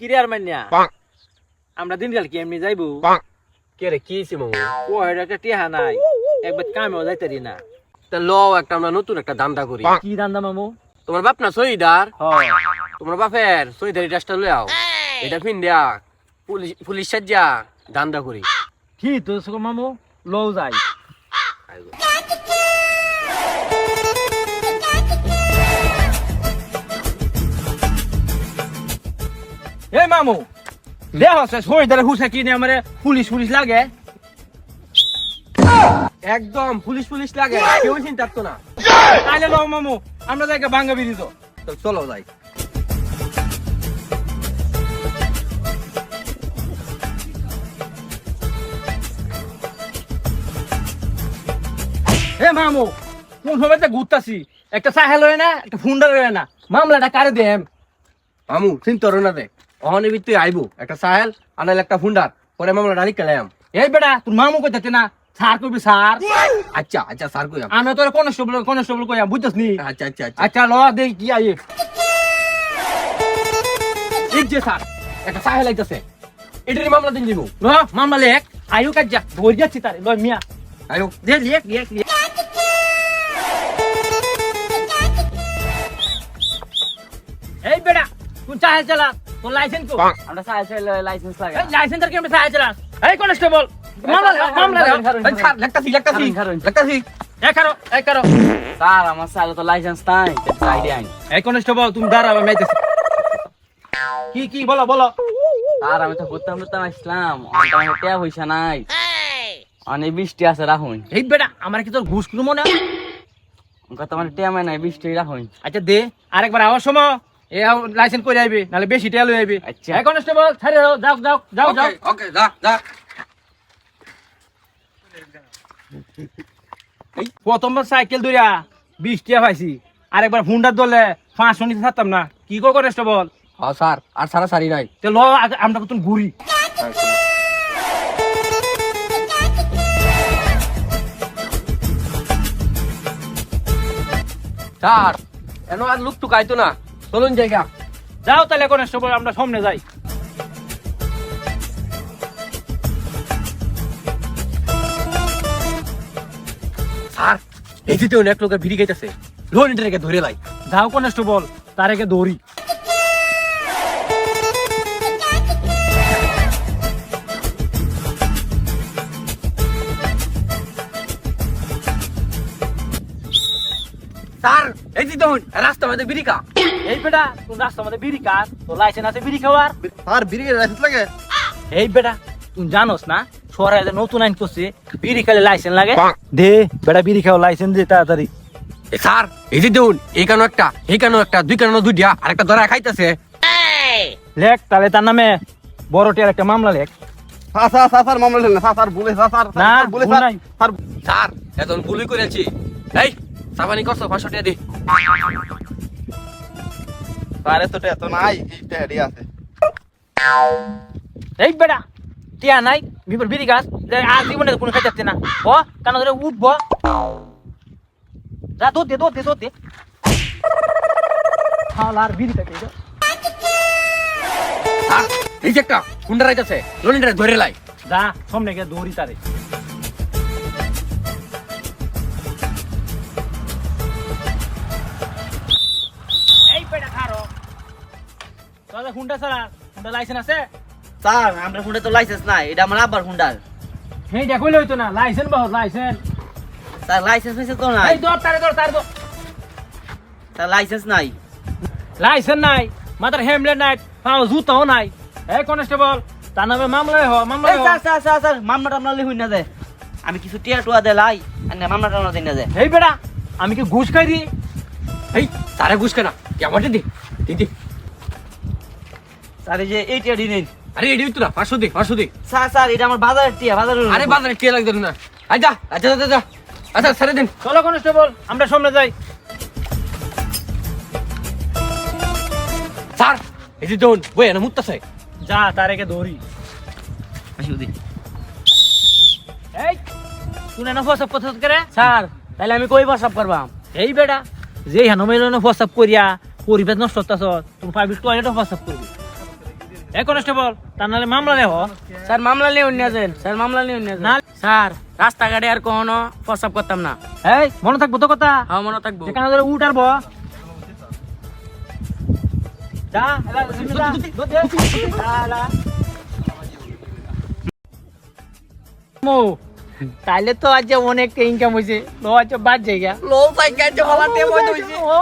কি রে আর মান্যা আমরা দিনকাল কি এমনি যাইবো? কে রে কি হইছে মামু? ও এটা একটা টিহা নাই। একবার কামেও যাইতারি না। তা ল একটা আমরা নতুন একটা দান্দা করি। কি দান্দা মামু? তোমার বাপ না সইদার? হয় তোমার বাপের সইদার এই ডাসটা লই আও। এটা ফিন দেয়া পুলিশ পুলিশ সাজ্জা দান্দা করি। কি তো সক মামু। লও যাই। এ মামু, দেহ সে সই দারে হুসা কিনে পুলিশ পুলিশ লাগে? একদম, পুলিশ পুলিশ লাগে, কেউ চিন্তা তো না। তাইলে লও মামু, আমরা ভাঙ্গা চলো যাই। এ মামু, কোন সময় ঘুরতাছি? একটা সাহেল হয় না, একটা ফুন্ডার হয় না। মামলাটা কারে দেম? মামু, চিন্তা না দে। অহনে বিত্তি আইবো। একটা সাহেল আনাইল একটা ফুন্ডার পরে মামলা ডালি কেলাম এই বেটা তোর মামু কইতাতে না? স্যার কবি স্যার আচ্ছা আচ্ছা স্যার কইয়াম আমি? তোর কনস্টেবল কনস্টেবল কইয়া বুঝছস নি? আচ্ছা আচ্ছা আচ্ছা। আচ্ছা ল দেখ কি আইয়ে। এই যে স্যার একটা সাহেল আইতাছে। এটারই মামলা দিন দিব ল মামলা লেখ। আয়ু কাজ যা ধরে যাচ্ছি তারে। ল মিয়া। আয়ো দে লেখ লেখ লেখ। এই বেটা তুই চাহে চালা? লাইসেন্স কো? আমরা লাইসেন্স লাগে লাইসেন্স আর এই কনস্টেবল মামলা মামলা স্যার আমার তো লাইসেন্স নাই সাইডে আইন এই কনস্টেবল তুমি কি কি বলো বলো। স্যার আমি তো ঘুরতাম ঘুরতাম আসলাম অনেক টিয়া পয়সা নাই। অনেক বৃষ্টি আছে রাখুন। এই বেটা আমার কি তোর ঘুষ কোনো মনে? কত মানে টিয়া মানে নাই বৃষ্টি রাখুন। আচ্ছা দে আরেকবার আওয়ার সময়। এ লাইসেন্স করে আইবে নাহলে বেশি টেল হয়ে আইবে। আচ্ছা। এই কনস্টেবল ছাড়ে দাও যাও যাও যাও যাও। ওকে যা যা। এই প্রথমবার সাইকেল ধরিয়া বিশ টিয়া পাইছি। আরেকবার হুন্ডার দলে পাঁচশো নিতে থাকতাম না। কি কো কনস্টেবল হ্যাঁ স্যার আর সারা সারি নাই। তে ল আমরা কত ঘুরি। স্যার এনো আর লুক টুকাইতো না। চলুন জায়গা। যাও তাহলে কনস্টেবল আমরা সামনে যাই। এই যে অনেক লোকের ভিড়ি গাইতেছে লোন এটাকে ধরে লাই। যাও কনস্টেবল তার আগে দৌড়ি। স্যার, এই দেখুন রাস্তা মধ্যে বিড়িকা এই বেটা তোর রাস্তা মধ্যে বিড়ি কার? তোর লাইসেন্স আছে বিড়ি খাওয়ার? আর বিড়ির লাইসেন্স লাগে? এই বেটা তুই জানোস না সরাই নতুন আইন করছে বিড়ি খেলে লাইসেন্স লাগে? দে বেটা বিড়ি খাও লাইসেন্স দে তাড়াতাড়ি। স্যার এই যে দেখুন এই কানো একটা এই কানো একটা দুই কানো দুইটা আর একটা ধরা খাইতেছে। লেখ তাহলে তার নামে বড় টিয়ার একটা মামলা লেখ। স্যার স্যার স্যার স্যার মামলা না। স্যার স্যার বলে স্যার স্যার না, বলে স্যার স্যার স্যার এখন ভুলই করেছি। এই সাবানি করছ পাঁচশো টাকা দি। স্যার এত এত নাই এইটা হেডি আছে। এই বেটা টিয়া নাই বিপর বিড়ি গাছ যে আর জীবনে কোনো খাই যাচ্ছে না। ও কান ধরে উঠব? যা দোদ দে দোদ দে দোদ দে। আর বিড়ি থাকে এই যে। একটা হুন্ডা রাইতেছে লোন ধরে লাই। যা সামনে গিয়ে দৌড়ি তারে। এই বেটা খারো হুন্ডা ছাড়া হুন্ডা লাইসেন্স আছে? স্যার আমরা হুন্ডা তো লাইসেন্স নাই এটা আমার আব্বার হুন্ডার। হেই দেখলে হইতো না লাইসেন্স বাহ লাইসেন্স স্যার লাইসেন্স হয়েছে তো নাই। এই দৌড় তারে দৌড় তারে স্যার লাইসেন্স নাই। লাইসেন্স নাই মাত্র হেমলেট নাই পাও জুতাও নাই। এই কনস্টেবল তার নামে মামলা হ মামলা এই স্যার স্যার স্যার স্যার মামলা টামলা লিখুন না দে। আমি কিছু টিয়া টুয়া দে লাই আর না মামলা টামলা দিন না দে। এই বেটা আমি কি ঘুষ খাই দি এই স্যারে বুঝ কেনা কেমন দি দি দি। স্যার এই যে এই টিয়া দিন আরে এডি তো না পাঁচশো দি পাঁচশো দি। স্যার স্যার এটা আমার বাজারের টিয়া বাজারের আরে বাজারে কে লাগবে না। আচ্ছা আচ্ছা আচ্ছা ছেড়ে দিন। চলো কনস্টেবল আমরা সামনে যাই। স্যার এই যে বই এনে মুত্তাছে। যা তার আগে দৌড়ি আসি ওদি এই তুই না ফসাব কথা করে স্যার তাহলে আমি কই বসাব করবাম? এই বেটা যে হেন মেলনে ফসাব করিয়া পরিবেশ নষ্ট হতাছ তুমি পাবি টয়লেটও ফসাব করবি। এ কনস্টেবল তার নাহলে মামলা নেহ স্যার মামলা নিয়ে নিয়ে যান স্যার মামলা নিয়ে নিয়ে না। স্যার রাস্তাঘাটে আর কখনো প্রস্রাব করতাম না এই মনে থাকব তো কথা হ্যাঁ মনে থাকব যেখানে ধরে উঠ আর ব যা এলা। মো তাইলে তো আজ অনেক ইনকাম হয়েছে লো আজ বাদ জায়গা লো সাইকেল যে হলাতে ও, ও,